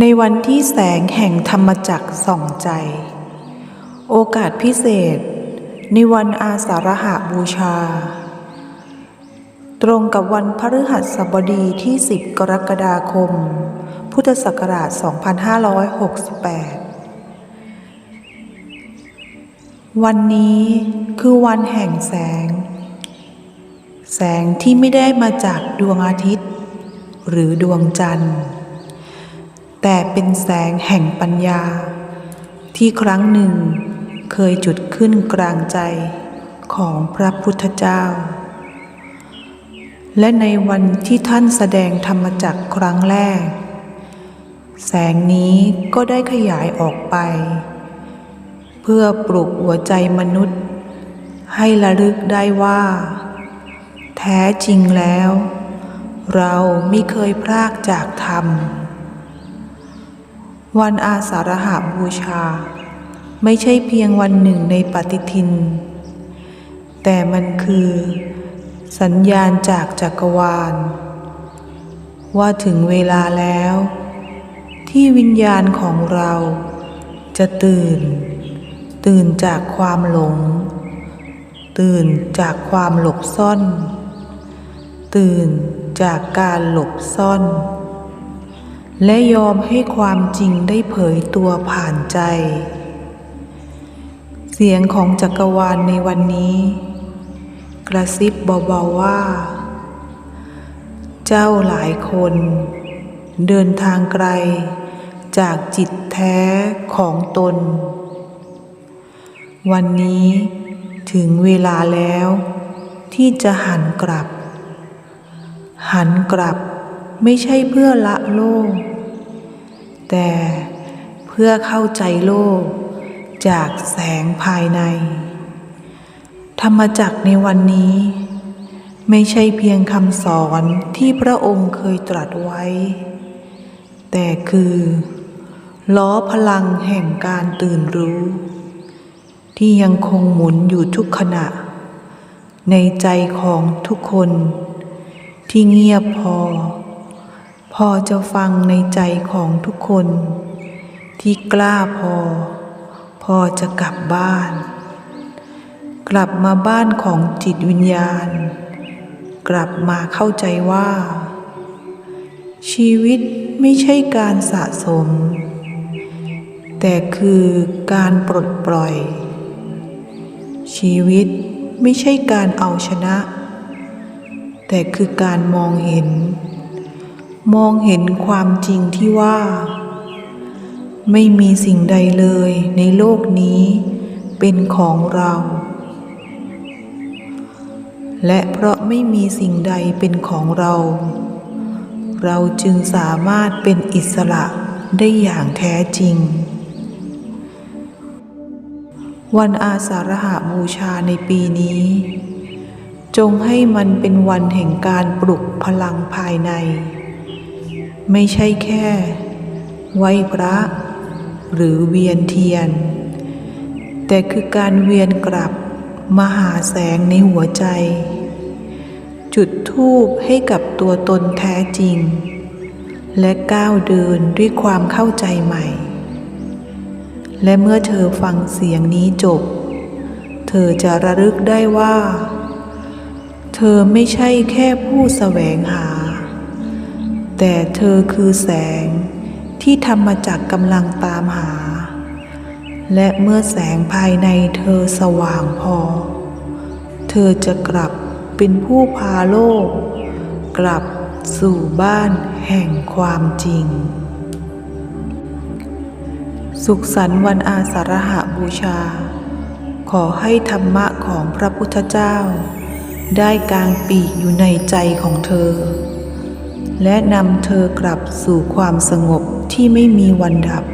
ในวันที่แสงแห่งธรรมจักส่องใจ โอกาสพิเศษ ในวันอาสาฬหบูชา ตรงกับวันพฤหัสบดีที่ 10 กรกฎาคม พุทธศักราช 2568 วันนี้คือวันแห่งแสง แสงที่ไม่ได้มาจากดวงอาทิตย์ หรือดวงจันทร์ แต่เป็นแสงแห่งปัญญา ที่ครั้งหนึ่งเคยจุดขึ้นกลางใจของพระพุทธเจ้า และในวันที่ท่านแสดงธรรมจักครั้งแรก แสงนี้ก็ได้ขยายออกไป เพื่อปลุกหัวใจมนุษย์ ให้ระลึกได้ว่า แท้จริงแล้ว เราไม่เคยพรากจากธรรม วันอาสาฬหาบูชา ไม่ใช่เพียงวันหนึ่งในปฏิทิน แต่มันคือ สัญญาณจากจักรวาล ว่าถึงเวลาแล้ว ที่วิญญาณของเราจะตื่น ตื่นจากความหลง ตื่นจากความหลบซ่อน ตื่นจากการหลบซ่อน และยอมให้ความจริงได้เผยตัวผ่านใจ เสียงของจักรวาลในวันนี้ กระซิบเบาๆว่า เจ้าหลายคน เดินทางไกลจากจิตแท้ของตน วันนี้ถึงเวลาแล้วที่จะหันกลับ หันกลับไม่ใช่เพื่อละโลก แต่เพื่อเข้าใจโลกจากแสงภายใน ธรรมจักในวันนี้ ไม่ใช่เพียงคำสอนที่พระองค์เคยตรัสไว้ แต่คือ ล้อพลังแห่งการตื่นรู้ ที่ยังคงหมุนอยู่ทุกขณะ ในใจของทุกคน ที่เงียบพอ พอจะฟังในใจของทุกคน ที่กล้าพอ พอจะกลับบ้าน กลับมาบ้านของจิตวิญญาณ กลับมาเข้าใจว่า ชีวิตไม่ใช่การสะสม แต่คือการปลดปล่อย ชีวิตไม่ใช่การเอาชนะ แต่คือการมองเห็น มองเห็นความจริงที่ว่า ไม่มีสิ่งใดเลยในโลกนี้ เป็นของเรา และเพราะไม่มีสิ่งใดเป็นของเรา เราจึงสามารถเป็นอิสระได้อย่างแท้จริง วันอาสาฬหาบูชาในปีนี้ จงให้มันเป็นวันแห่งการปลุกพลังภายใน ไม่ใช่แค่ ไหวพระ หรือเวียนเทียน แต่คือการเวียนกลับมาหาแสงในหัวใจ จุดธูปให้กับตัวตนแท้จริง และก้าวเดินด้วยความเข้าใจใหม่ และเมื่อเธอฟังเสียงนี้จบ เธอจะระลึกได้ว่า เธอไม่ใช่แค่ผู้แสวงหา แต่เธอคือแสงที่ทำมาจากกำลังตามหา และเมื่อแสงภายในเธอสว่างพอ เธอจะกลับเป็นผู้พาโลก กลับสู่บ้านแห่งความจริง สุขสันต์วันอาสาฬหาบูชา ขอให้ธรรมะของพระพุทธเจ้า ได้กลางปีกอยู่ในใจของเธอ และนำเธอกลับสู่ความสงบที่ไม่มีวันดับ